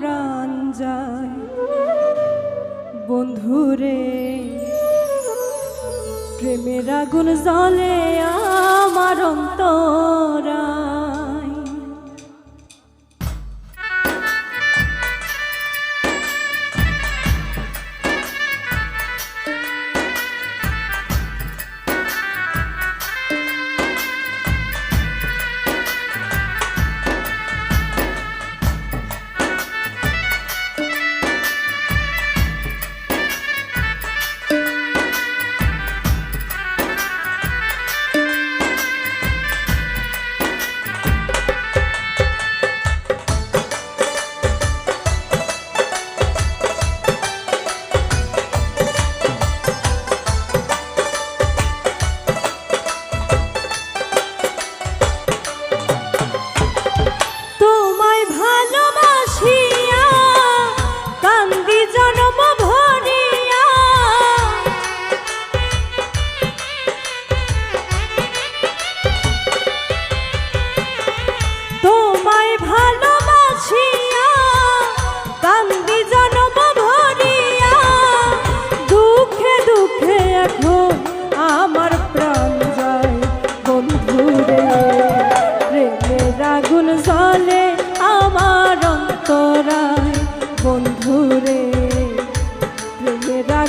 প্রাণ যায়। বন্ধুরে প্রেমের আগুন জলে আমার অন্তরা।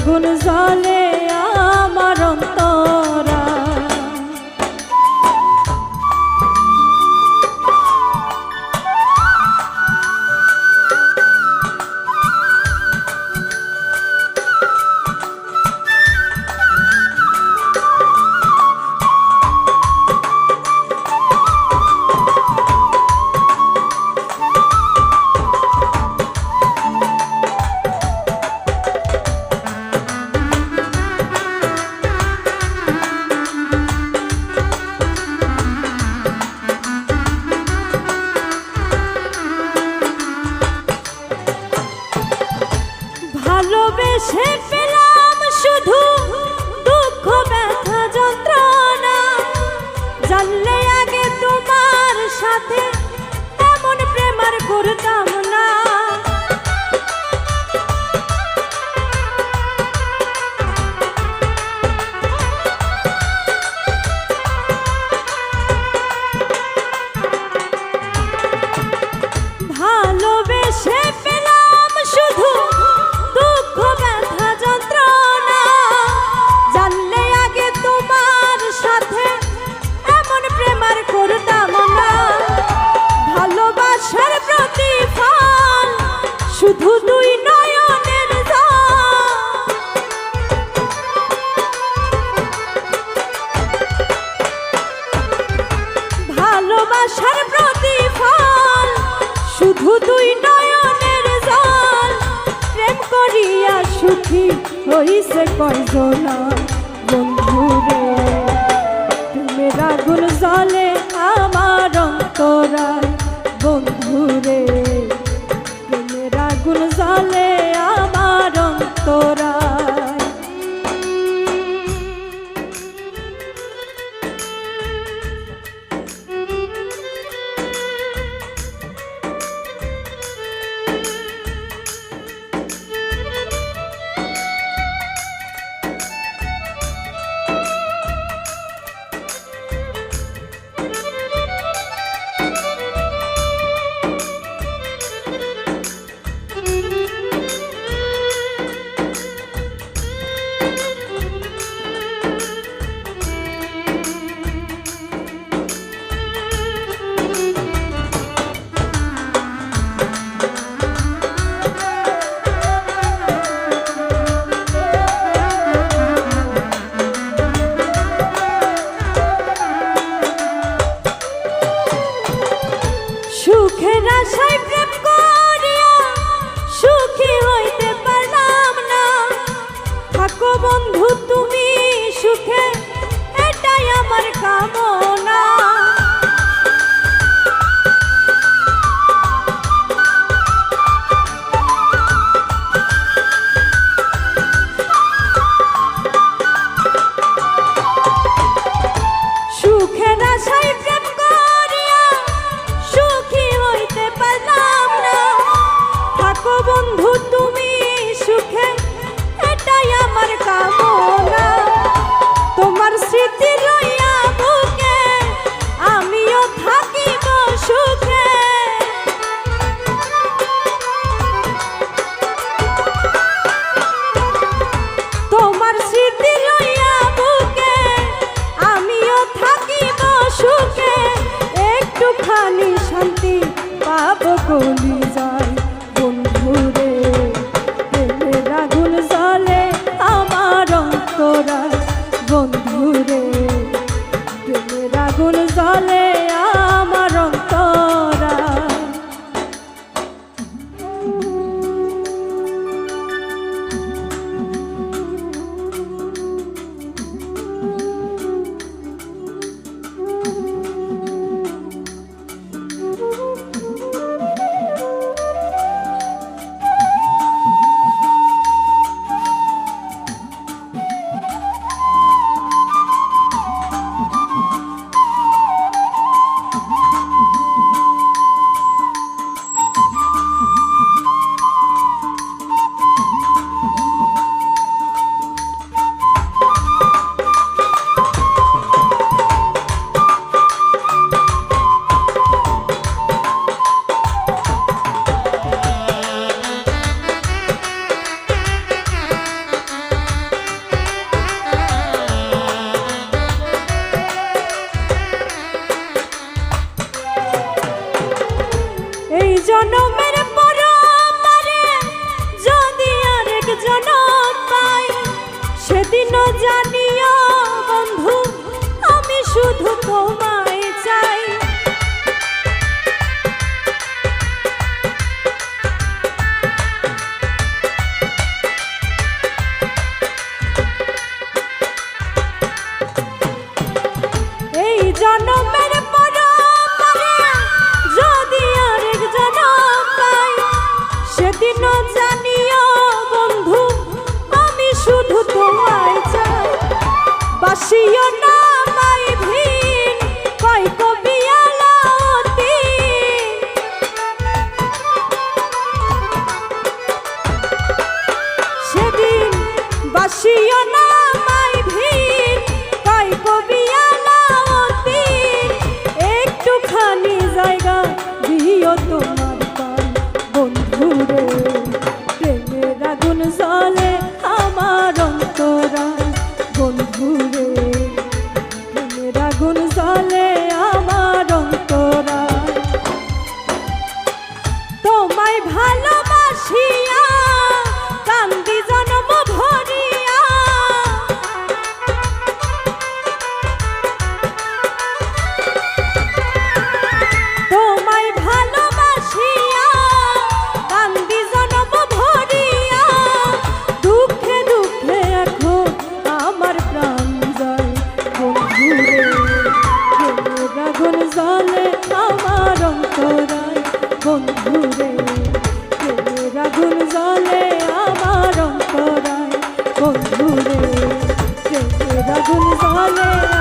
আগুন জলে সাথে এমন প্রেমার করতাম না ভালোবেসে রহিছে কয়জনা বন্ধু রে, তুমি রাগুন জলে আমার অন্তরা বন্ধু রে, তুমি রাগুন জলে আমার অন্তরা শান্তি পাব কলি জনমের পর যদি আরেক জনম পাই সেদিনও